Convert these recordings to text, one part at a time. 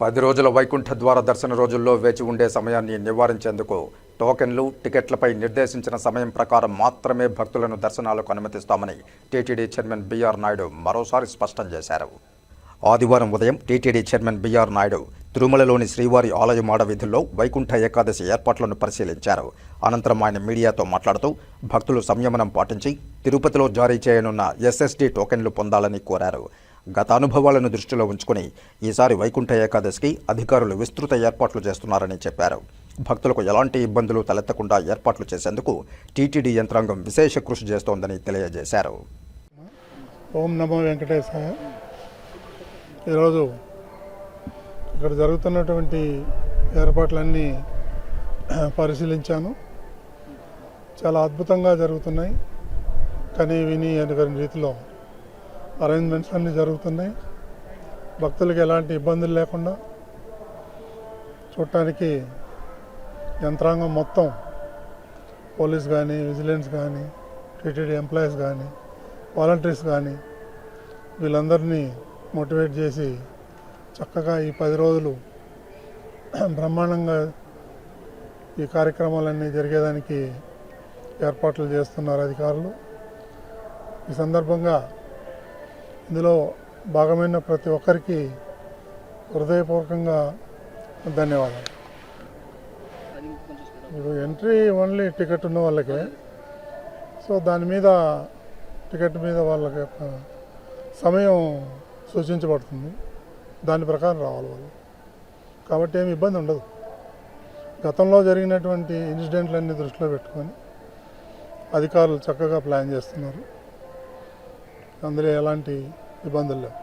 పది రోజుల వైకుంఠ ద్వార దర్శన రోజుల్లో వేచి ఉండే సమయాన్ని నివారించేందుకు టోకెన్లు టికెట్లపై నిర్దేశించిన సమయం ప్రకారం మాత్రమే భక్తులను దర్శనాలకు అనుమతిస్తామని టీటీడీ చైర్మన్ బీఆర్ నాయుడు మరోసారి స్పష్టం చేశారు. ఆదివారం ఉదయం టీటీడీ చైర్మన్ బీఆర్ నాయుడు తిరుమలలోని శ్రీవారి ఆలయ మాడ వైకుంఠ ఏకాదశి ఏర్పాట్లను పరిశీలించారు. అనంతరం ఆయన మీడియాతో మాట్లాడుతూ భక్తులు సంయమనం పాటించి తిరుపతిలో జారీ చేయనున్న ఎస్ఎస్డి టోకెన్లు పొందాలని కోరారు. గత అనుభవాలను దృష్టిలో ఉంచుకుని ఈసారి వైకుంఠ ఏకాదశికి అధికారులు విస్తృత ఏర్పాట్లు చేస్తున్నారని చెప్పారు. భక్తులకు ఎలాంటి ఇబ్బందులు తలెత్తకుండా ఏర్పాట్లు చేసేందుకు టీటీడీ యంత్రాంగం విశేష కృషి చేస్తోందని తెలియజేశారు. ఓం నమో వెంకటేశాయ. ఈరోజు ఇక్కడ జరుగుతున్నటువంటి ఏర్పాట్లన్నీ పరిశీలించాను. చాలా అద్భుతంగా జరుగుతున్నాయి. కానీ విని అనుకరిన రీతిలో అరేంజ్మెంట్స్ అన్నీ జరుగుతున్నాయి. భక్తులకు ఎలాంటి ఇబ్బందులు లేకుండా చూడటానికి యంత్రాంగం మొత్తం పోలీస్ కానీ విజిలెన్స్ కానీ టీటీడీ ఎంప్లాయీస్ కానీ వాలంటీర్స్ కానీ వీళ్ళందరినీ మోటివేట్ చేసి చక్కగా ఈ పది రోజులు బ్రహ్మాండంగా ఈ కార్యక్రమాలన్నీ జరిగేదానికి ఏర్పాట్లు చేస్తున్నారు అధికారులు. ఈ సందర్భంగా ఇందులో భాగమైన ప్రతి ఒక్కరికి హృదయపూర్వకంగా ధన్యవాదాలు. ఇప్పుడు ఎంట్రీ ఓన్లీ టికెట్ ఉన్న వాళ్ళకే. సో దాని మీద టికెట్ మీద వాళ్ళకి యొక్క సమయం సూచించబడుతుంది. దాని ప్రకారం రావాలి వాళ్ళు. కాబట్టి ఏమి ఇబ్బంది ఉండదు. గతంలో జరిగినటువంటి ఇన్సిడెంట్లన్నీ దృష్టిలో పెట్టుకొని అధికారులు చక్కగా ప్లాన్ చేస్తున్నారు. అందులో ఎలాంటి ఇబ్బందులు లేవు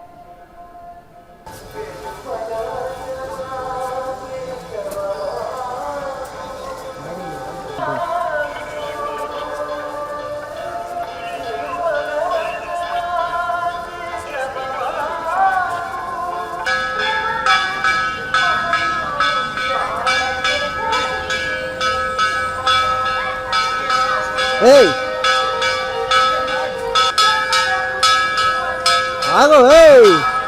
Má ơi!